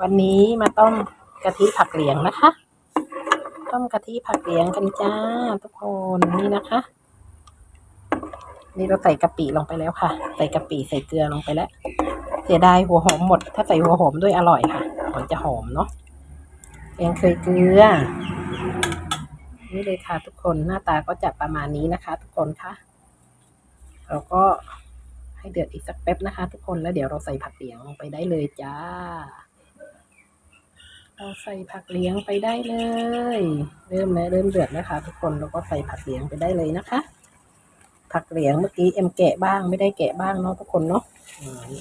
วันนี้มาต้มกะทิผักเหลียงนะคะ ต้มกะทิผักเหลียงกันจ้าทุกคนนี่นะคะ นี่เราใส่กะปิลงไปแล้วค่ะ ใส่กะปิใส่เกลือลงไปแล้ว เสียดายหัวหอมหมด ถ้าใส่หัวหอมด้วยอร่อยค่ะมันจะหอมเนาะแกงเคยเกลือนี่เลยค่ะทุกคนหน้าตาก็จะประมาณนี้นะคะ ทุกคนค่ะเราก็ ให้เดือดอีกสักแป๊บนะคะ ทุกคนแล้วเดี๋ยวเราใส่ผักเหลียงลงไปได้เลยจ้า เราใส่ผักเหลียงไปได้เลย เริ่มแล้วเริ่มเดือดแล้วค่ะทุกคนเราก็ใส่ผักเหลียงไปได้เลยนะคะ ผักเหลียงเมื่อกี้เอ็มแกะบ้างไม่ได้แกะบ้างเนาะทุกคนเนาะ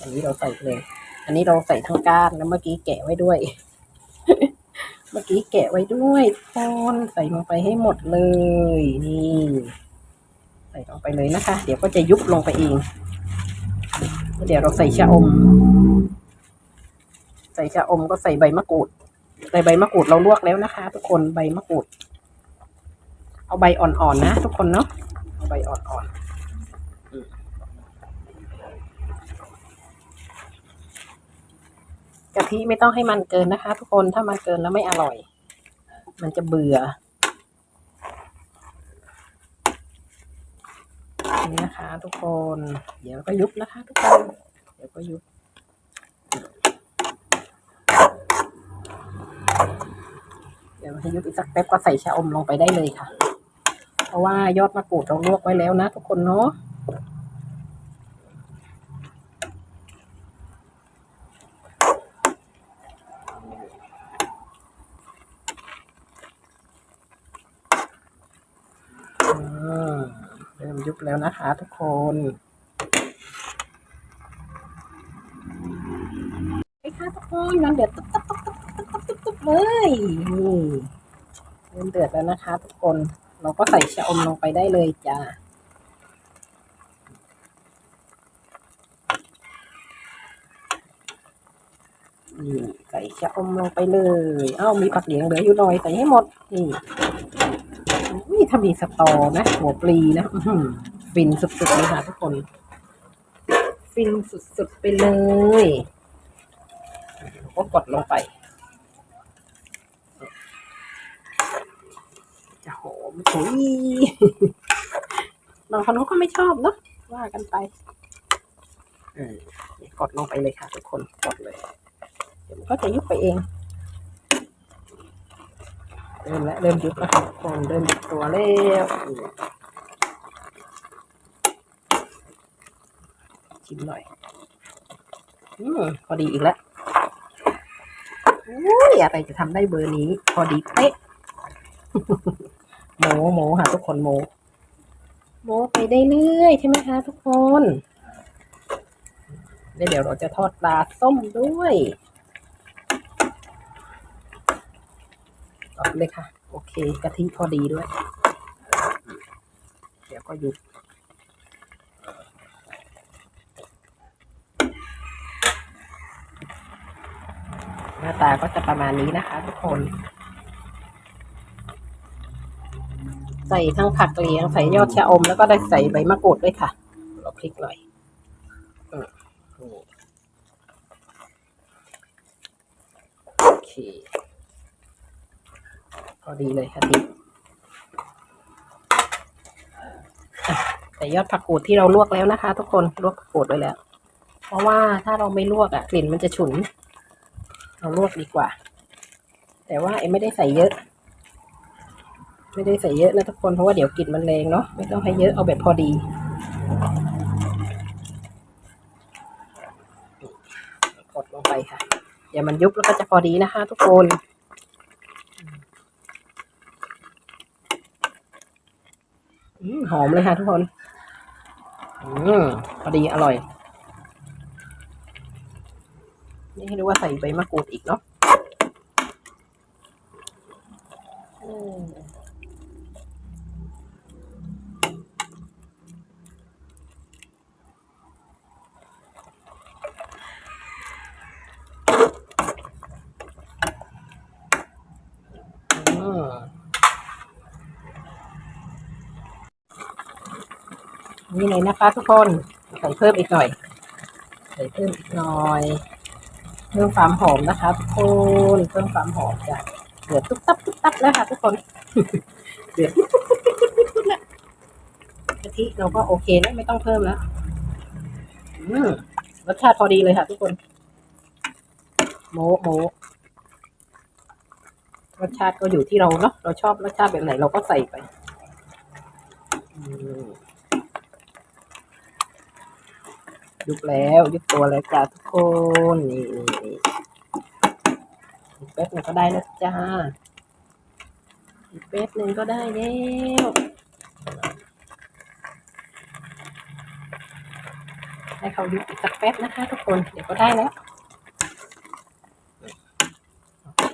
อันนี้เราใส่เลย อันนี้เราใส่ทั้งก้านแล้วเมื่อกี้แกะไว้ด้วย เมื่อกี้แกะไว้ด้วยทุกคนใส่ลงไปให้หมดเลย นี่ ใส่ลงไปเลยนะคะ เดี๋ยวก็จะยุบลงไปเอง เดี๋ยวเราใส่ชะอม ใส่ชะอมก็ใส่ใบมะกรูดใส่ใบมะกรูดเราลวกแล้วนะคะ ทุกคนใบมะกรูด เอาใบอ่อนๆนะทุกคนเนาะเอาใบอ่อนๆกะทิไม่ต้องให้มันเกินนะคะ ทุกคนถ้ามันเกินแล้วไม่อร่อย มันจะเบื่อนี่นะคะ ทุกคน เดี๋ยวก็ยุบนะคะ ทุกคน เดี๋ยวก็ยุบ เดี๋ยวให้ยุบอีกสักแป๊บก็ใส่ชะอมลงไปได้เลยค่ะ เพราะว่ายอดมะกรูดเราลวกไว้แล้วนะ ทุกคนเนาะ อืมเริ่ม ยุบแล้วนะคะทุกคนไปค่ะทุกคนมันเดือดตุ๊บตุ๊บตุ๊บตุ๊บตุ๊บตุ๊บตุ๊บเลยนี่เริ่มเดือดแล้วนะคะ ทุกคนเราก็ใส่ชะอมลงไปได้เลยจ้านี่ใส่ชะอมลงไปเลย เอ้ามีผักเหลียงเหลืออยู่หน่อยใส่ให้หมด นี่ ถ้ามีสตอนะหัวปลีนะฟินสุดๆเลยค่ะทุกคน ฟินสุดๆไปเลยก็กดลงไป จะหอมถุยบางคนเขาก็ไม่ชอบเนาะว่ากันไปเออกดลงไปเลยค่ะทุกคนกดเลย เดี๋ยวมันก็จะยุบไปเอง เริ่มแล้วเริ่มยุบแล้วครับทุกคนเริ่มตัวแล้วชิมหน่อยอืมพอดีอีกแล้วอุ้ยอะไรจะทำได้เบอร์นี้ พอดีเป๊ะโมโมค่ะทุกคนโมโมไปได้เรื่อยใช่ไหมคะทุกคนแล้วเดี๋ยวเราจะทอดปลาส้มด้วยต่อเลยค่ะ โอเคกะทิพอดีด้วย เดี๋ยวก็หยุดหน้าตาก็จะประมาณนี้นะคะทุกคน ใส่ทั้งผักเหลียง ใส่ยอดชะอมแล้วก็ได้ใส่ใบมะกรูดด้วยค่ะ เราพลิกหน่อยอืมนี่โอเค อดีเลยค่ะทีอะใส่ยอดผักกูดที่เราลวกแล้วนะคะ ทุกคนลวกผักกูดไว้แล้ว เพราะว่าถ้าเราไม่ลวกอะกลิ่นมันจะฉุน เราลวกดีกว่า แต่ว่าเอ็มไม่ได้ใส่เยอะ ไม่ได้ใส่เยอะนะทุกคนเพราะว่าเดี๋ยวกลิ่นมันแรงเนาะไม่ต้องให้เยอะเอาแบบพอดีกดลงไปค่ะเดี๋ยวมันยุบแล้วก็จะพอดีนะคะ ทุกคน อืม หอมเลยค่ะทุกคนอืมพอดีอร่อย นี่ให้ดูว่าใส่ใบมะกรูดอีกเนาะอืมอืม นี่เลยนะคะทุกคนใส่เพิ่มอีกหน่อย ใส่เพิ่มอีกหน่อยเพิ่มความหอมนะคะทุกคนเพิ่มความหอมจ้ะเดือดตุ๊บตับตุ๊บตับแล้วค่ะทุกคนเดือดตุ๊บตุ๊บตุ๊บตุ๊บตุ๊บตุ๊บแล้วกะทิเราก็โอเคแล้วไม่ต้องเพิ่มแล้วอืมรสชาติพอดีเลยค่ะ ทุกคนโมโมรสชาติก็อยู่ที่เราเนาะเราชอบรสชาติแบบไหนเราก็ใส่ไปอืม ยุบแล้วยุบตัวแล้วจ้าทุกคนนี่นี่นี่อีกแป๊บหนึ่งก็ได้แล้วจ้าอีกแป๊บหนึ่งก็ได้แล้วให้เขายุบอีกสักแป๊บนะคะ ทุกคนเดี๋ยวก็ได้แล้วโอเค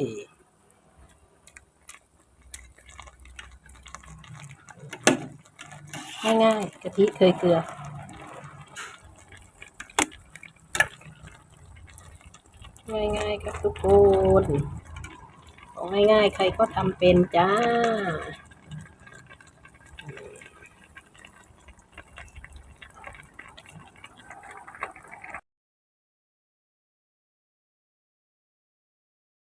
ง่ายๆกะทิเคยเกลือ ง่ายๆครับทุกคนของง่ายๆ ใครก็ทำเป็นจ้า